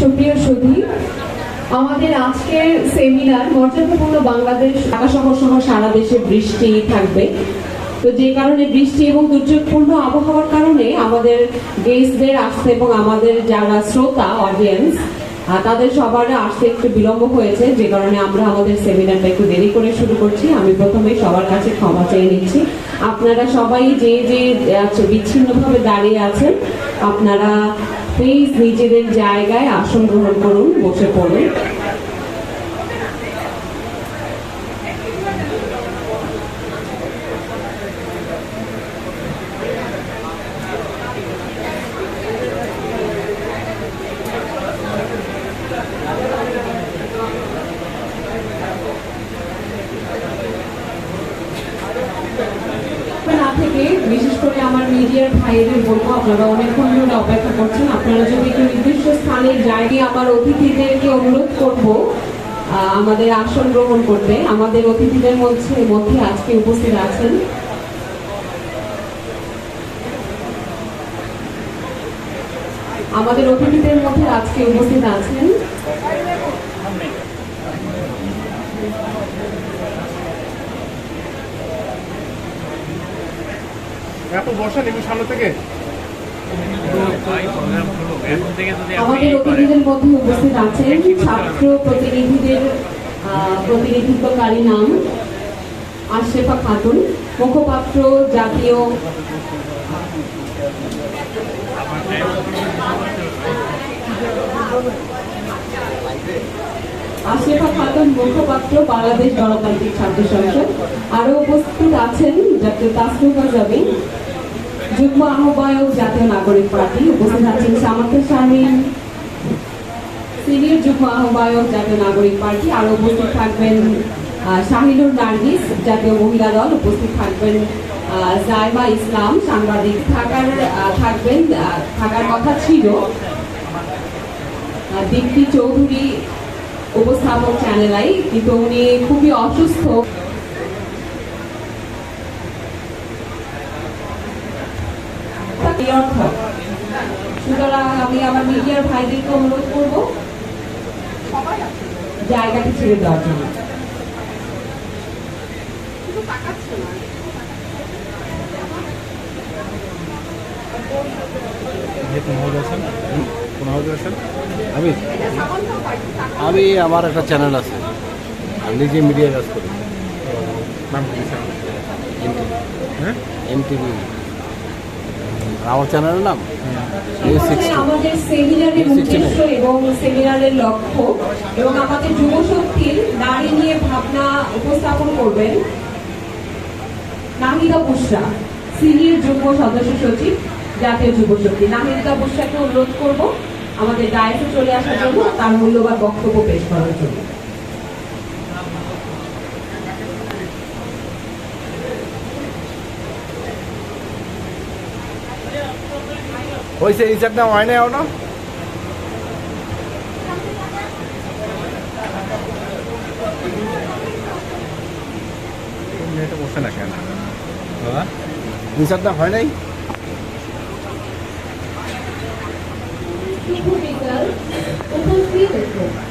সুপ্রিয় সুধী, আমাদের আজকের সেমিনার মর্যাদাপূর্ণ বাংলাদেশ ঢাকা শহর সহ সারা দেশে বৃষ্টি থাকবে। তো যে কারণে বৃষ্টি এবং দুর্যোগপূর্ণ আবহাওয়ার কারণে আমাদের গেস্টদের আসতে এবং আমাদের যারা শ্রোতা অডিয়েন্স তাদের সবার আসতে একটু বিলম্ব হয়েছে। যে কারণে আমরা আমাদের সেমিনারটা একটু দেরি করে শুরু করছি। আমি প্রথমে সবার কাছে ক্ষমা চেয়ে নিচ্ছি। আপনারা সবাই যে যে বিচ্ছিন্নভাবে দাঁড়িয়ে আছেন, আপনারা প্লিজ নিজেদের জায়গায় আসন গ্রহণ করুন বসে পড়ুন না থেকে বিশেষ করে আমার মিডিয়ার ভাইদের বলব, আপনারা অনেকক্ষণ ধরে অপেক্ষা করছেন। আপনারা যদি একটু নির্দিষ্ট স্থানে জায়গায় আমার অতিথিদেরকে অনুরোধ করব আমাদের আসন গ্রহণ করতে। আমাদের অতিথিদের মধ্যে মধ্যে আজকে উপস্থিত আছেন। আমাদের অতিথিদের মধ্যে আজকে উপস্থিত আছেন। আপু বসেন একটু সামনে থেকে? আপনি আমাদের অতিথিদের মধ্যে উপস্থিত আছেন ছাত্র প্রতিনিধিদের প্রতিনিধিত্বকারী নাম আশরেফা খাতুন, মুখপাত্র জাতীয় আশরেফা খাতুন মুখপাত্র বাংলাদেশ গণতান্ত্রিক ছাত্র সংসদ। আরও উপস্থিত আছেন ডক্টর তাসরুফা জাবিন যুগ্ম আহ্বায়ক জাতীয় নাগরিক পার্টি, উপস্থিত আছেন সামান্ত শামীম সিনিয়র যুগ্ম আহ্বায়ক জাতীয় নাগরিক পার্টি, আরও উপস্থিত থাকবেন শাহিনুর নার্গিস, জাতীয় মহিলা দল, উপস্থিত থাকবেন জাইমা ইসলাম, সাংবাদিক থাকার থাকবেন থাকার কথা ছিল। দীপ্তি চৌধুরী উপস্থাপক চ্যানেল আই কিন্তু উনি খুবই অসুস্থ। সুতরাং আমি আমার মিডিয়ার ভাইদেরকে অনুরোধ করব, জায়গাটি ছেড়ে দেওয়ার জন্য। কোন হাউস আছেন আমি আমি আমার একটা চ্যানেল আছে। আমি নিজে মিডিয়া কাজ করি। নাম কি স্যার হ্যাঁ? আমার চ্যানেলের নাম? আমাদের সেমিনারের উদ্দেশ্য এবং সেমিনারের লক্ষ্য এবং আমাদের যুব শক্তির নারী নিয়ে ভাবনা উপস্থাপন করবেন নাহিদা বুসরা সিনিয়র যুগ্ম সদস্য সচিব জাতীয় যুব শক্তি। নাহিদা বুসরাকে অনুরোধ করব আমাদের ডায়েসে চলে আসার জন্য তার মূল্যবান বক্তব্য পেশ করার জন্য। হয়েছে এই চারটা হয় না না বসে না কেন? হয় নাই? Ningún rival, un conflicto.